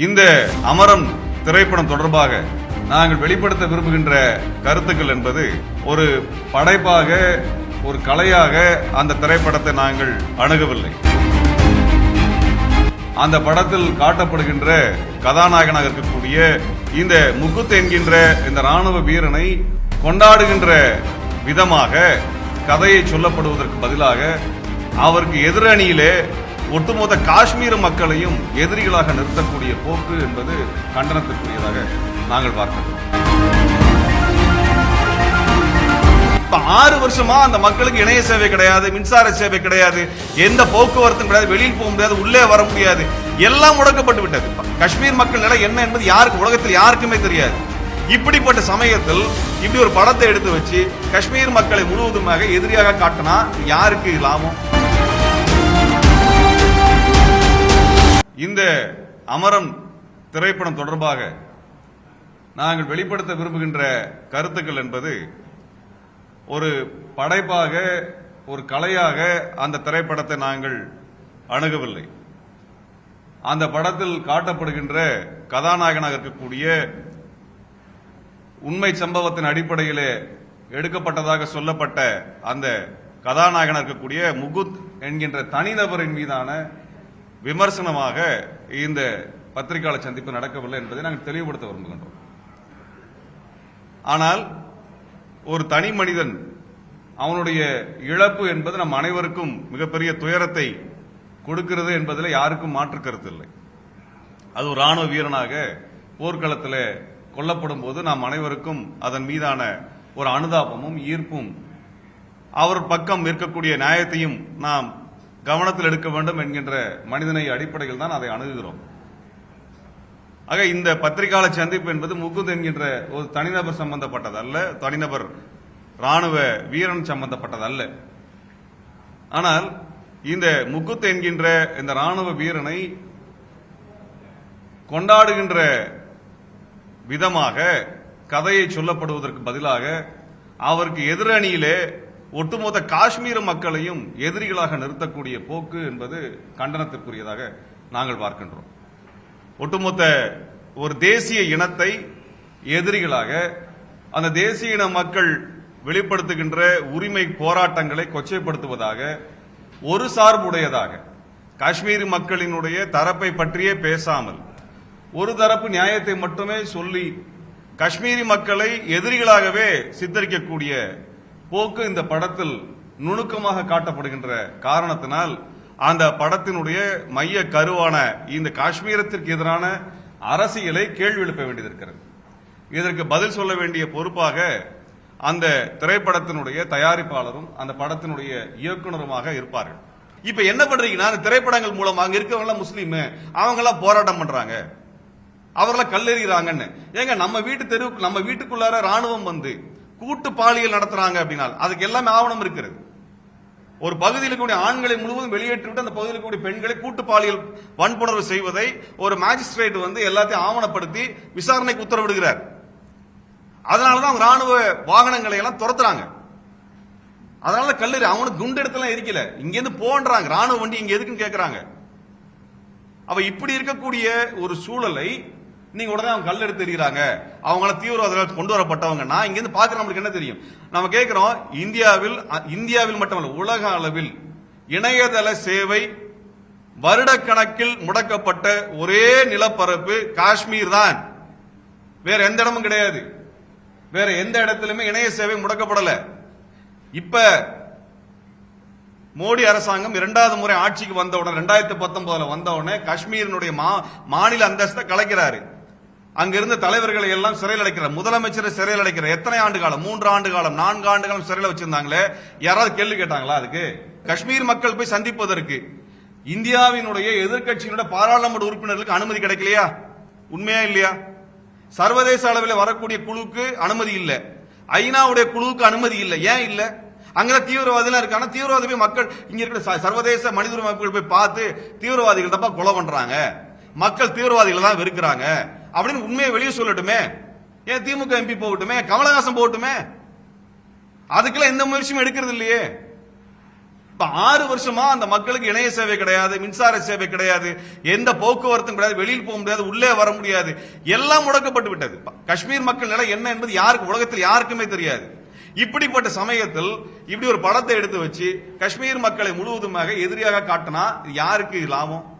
இந்த அமரம் திரைப்படம் தொடர்பாக நாங்கள் வெளிப்படுத்த விரும்புகின்ற கருத்துக்கள் என்பது ஒரு படைப்பாக ஒரு கலையாக அந்த திரைப்படத்தை நாங்கள் அணுகவில்லை. அந்த படத்தில் காட்டப்படுகின்ற கதாநாயகனாக இருக்கக்கூடிய இந்த முகுத் என்கின்ற இந்த ராணுவ வீரனை கொண்டாடுகின்ற விதமாக கதையை சொல்லப்படுவதற்கு பதிலாக அவருக்கு எதிரணியிலே ஒட்டுமொத்த காஷ்மீர் மக்களையும் எதிரிகளாக நிறுத்தக்கூடிய போக்கு என்பது கண்டனத்திற்குரியதாக நாங்கள் பார்க்கிறோம். இப்போ ஆறு வருஷமா அந்த மக்களுக்கு இணைய சேவை கிடையாது மின்சார சேவை கிடையாது எந்த போக்குவரத்தும் கிடையாது வெளியில் போக முடியாது உள்ளே வர முடியாது எல்லாம் முடக்கப்பட்டு விட்டது. காஷ்மீர் மக்கள் நிலை என்ன என்பது யாருக்கு உலகத்தில் யாருக்குமே தெரியாது. இப்படிப்பட்ட சமயத்தில் இப்படி ஒரு படத்தை எடுத்து வச்சு காஷ்மீர் மக்களை முழுவதுமாக எதிரியாக காட்டினா யாருக்கு லாபம்? இந்த அமரம் திரைப்படம் தொடர்பாக நாங்கள் வெளிப்படுத்த விரும்புகின்ற கருத்துக்கள் என்பது ஒரு படைப்பாக ஒரு கலையாக அந்த திரைப்படத்தை நாங்கள் அணுகவில்லை. அந்த படத்தில் காட்டப்படுகின்ற கதாநாயகனாக இருக்கக்கூடிய உண்மை சம்பவத்தின் அடிப்படையிலே எடுக்கப்பட்டதாக சொல்லப்பட்ட அந்த கதாநாயகனாக இருக்கக்கூடிய முகுத் என்கின்ற தனிநபரின் மீதான விமர்சனமாக இந்த பத்திரிகையாளர் சந்திப்பு நடக்கவில்லை என்பதை நாங்கள் தெளிவுபடுத்த விரும்புகின்றோம். ஆனால் ஒரு தனி மனிதன் அவனுடைய இழப்பு என்பது நம் அனைவருக்கும் மிகப்பெரிய துயரத்தை கொடுக்கிறது என்பதில் யாருக்கும் மாற்று கருத்து இல்லை. அது ஒரு ராணுவ வீரனாக போர்க்களத்தில் கொல்லப்படும் போது நாம் அனைவருக்கும் அதன் மீதான ஒரு அனுதாபமும் ஈர்ப்பும் அவர் பக்கம் இருக்கக்கூடிய நியாயத்தையும் நாம் கவனத்தில் எடுக்க வேண்டும் என்கின்ற மனிதனை அடிப்படையில் தான் அதை அணுகுகிறோம். ஆக இந்த பத்திரிகையாளர் சந்திப்பு என்பது முகுந்த் என்கின்ற ஒரு தனிநபர் சம்பந்தப்பட்டது அல்ல தனிநபர் ராணுவ வீரன் சம்பந்தப்பட்டது அல்ல. ஆனால் இந்த முகுத் என்கின்ற இந்த ராணுவ வீரனை கொண்டாடுகின்ற விதமாக கதையை சொல்லப்படுவதற்கு பதிலாக அவருக்கு எதிரணியிலே ஒட்டுமொத்த காஷ்மீர் மக்களையும் எதிரிகளாக நிறுத்தக்கூடிய போக்கு என்பது கண்டனத்திற்குரியதாக நாங்கள் பார்க்கின்றோம். ஒட்டுமொத்த ஒரு தேசிய இனத்தை எதிரிகளாக அந்த தேசிய இன மக்கள் வெளிப்படுத்துகின்ற உரிமை போராட்டங்களை கொச்சைப்படுத்துவதாக ஒரு சார்புடையதாக காஷ்மீர் மக்களினுடைய தரப்பை பற்றியே பேசாமல் ஒரு தரப்பு நியாயத்தை மட்டுமே சொல்லி காஷ்மீரி மக்களை எதிரிகளாகவே சித்தரிக்கக்கூடிய போக்கு இந்த படத்தில் நுணுக்கமாக காட்டப்படுகின்ற காரணத்தினால் அந்த படத்தினுடைய மைய கருவான இந்த காஷ்மீரத்திற்கு எதிரான அரசியலை கேள்வி எழுப்ப வேண்டியது இதற்கு பதில் சொல்ல வேண்டிய பொறுப்பாக அந்த திரைப்படத்தினுடைய தயாரிப்பாளரும் அந்த படத்தினுடைய இயக்குனருமாக இருப்பார்கள். இப்ப என்ன பண்றீங்கன்னா அந்த திரைப்படங்கள் மூலமா அங்க இருக்கவங்க முஸ்லீம் அவங்க எல்லாம் போராட்டம் பண்றாங்க. அவர்களை கல்லெறிகிறாங்கன்னு. ஏங்க நம்ம வீட்டு தெருவுக்கு நம்ம வீட்டுக்குள்ளார ராணுவம் வந்து கூட்டு பாலியல் நடத்துறாங்க அப்படின்னா அதுக்கு எல்லாமே ஆவணம் இருக்கிறது. ஒரு பகுதியில் இருக்கக்கூடிய ஆண்களை முழுவதும் வெளியேற்றிவிட்டு அந்த பகுதியில் இருக்கக்கூடிய பெண்களை கூட்டு பாலியல் வன்புணர்வு செய்வதை ஒரு மேஜிஸ்ட்ரேட் வந்து எல்லாத்தையும் ஆவணப்படுத்தி விசாரணைக்கு உத்தரவிடுகிறார். அதனாலதான் அவங்க ராணுவ வாகனங்களை எல்லாம் துரத்துறாங்க. அதனால கல்லூரி அவனுக்கு குண்டு இடத்துல இருக்கல இங்க இருந்து போன்றாங்க. ராணுவ வண்டி இங்க எதுக்குன்னு கேக்குறாங்க. அவ இப்படி இருக்கக்கூடிய ஒரு சூழலை நீங்க உடனே அவங்க கல் எடுத்து எறிகிறாங்க. அவங்கள தீவிரவாதிகள் கொண்டு வரப்பட்டவங்க. நான் இங்க இருந்து பாக்குற நம்மளுக்கு என்ன தெரியும்? நம்ம கேட்கிறோம் இந்தியாவில் இந்தியாவில் மட்டுமல்ல உலக அளவில் இணையதள சேவை வருடக்கணக்கில் முடக்கப்பட்ட ஒரே நிலப்பரப்பு காஷ்மீர் தான். வேற எந்த இடமும் கிடையாது. வேற எந்த இடத்திலுமே இணைய சேவை முடக்கப்படல. இப்ப மோடி அரசாங்கம் இரண்டாவது முறை ஆட்சிக்கு வந்த உடனே ரெண்டாயிரத்தி பத்தொன்பதுல வந்த உடனே காஷ்மீரினுடைய மா- மாநில அந்தஸ்தை கலைக்கிறாரு. அங்கிருந்த தலைவர்களை எல்லாம் சிறையில் அடைக்கிற முதலமைச்சரை சிறையில் அடைக்கிற எத்தனை ஆண்டு காலம் மூன்று ஆண்டு காலம் நான்கு ஆண்டு காலம் சிறையில் வச்சிருந்தாங்களே? யாராவது கேள்வி கேட்டாங்களா அதுக்கு? காஷ்மீர் மக்கள் போய் சந்திப்பதற்கு. இந்தியாவினுடைய எதிர்க்கட்சியினுடைய பாராளுமன்ற உறுப்பினர்களுக்கு அனுமதி கிடைக்கலையா? உண்மையா இல்லையா? சர்வதேச அளவில் வரக்கூடிய குழுக்கு அனுமதி இல்லை. ஐநாவுடைய குழுவுக்கு அனுமதி இல்லை. ஏன் இல்லை? அங்கே தீவிரவாதிலாம் இருக்காங்க. தீவிரவாதி போய் மக்கள் இங்க இருக்கிற ச- சர்வதேச மனித உரிமை அமைப்புகள் போய் பார்த்து தீவிரவாதிகள் தப்பா கொலை பண்றாங்க. மக்கள் தீவிரவாதிகளை தான் வெறுக்கிறாங்க. அப்படின்னு உண்மையை வெளியே சொல்லட்டுமே. ஏன் திமுக எம்பி போகட்டுமே? கமலஹாசன் போகட்டுமே? அதுக்கெல்லாம் எந்த முயற்சியும் எடுக்கிறது இல்லையே. இப்ப ஆறு வருஷமா அந்த மக்களுக்கு இணைய சேவை கிடையாது மின்சார சேவை கிடையாது எந்த போக்குவரத்தும் கிடையாது வெளியில் போக முடியாது உள்ளே வர முடியாது. எல்லாம் முடக்கப்பட்டு விட்டது. காஷ்மீர் மக்கள் நிலை என்ன என்பது யாருக்கு உலகத்தில் யாருக்குமே தெரியாது. இப்படிப்பட்ட சமயத்தில் இப்படி ஒரு படத்தை எடுத்து வச்சு காஷ்மீர் மக்களை முழுவதுமாக எதிரியாக காட்டினா யாருக்கு லாபம்?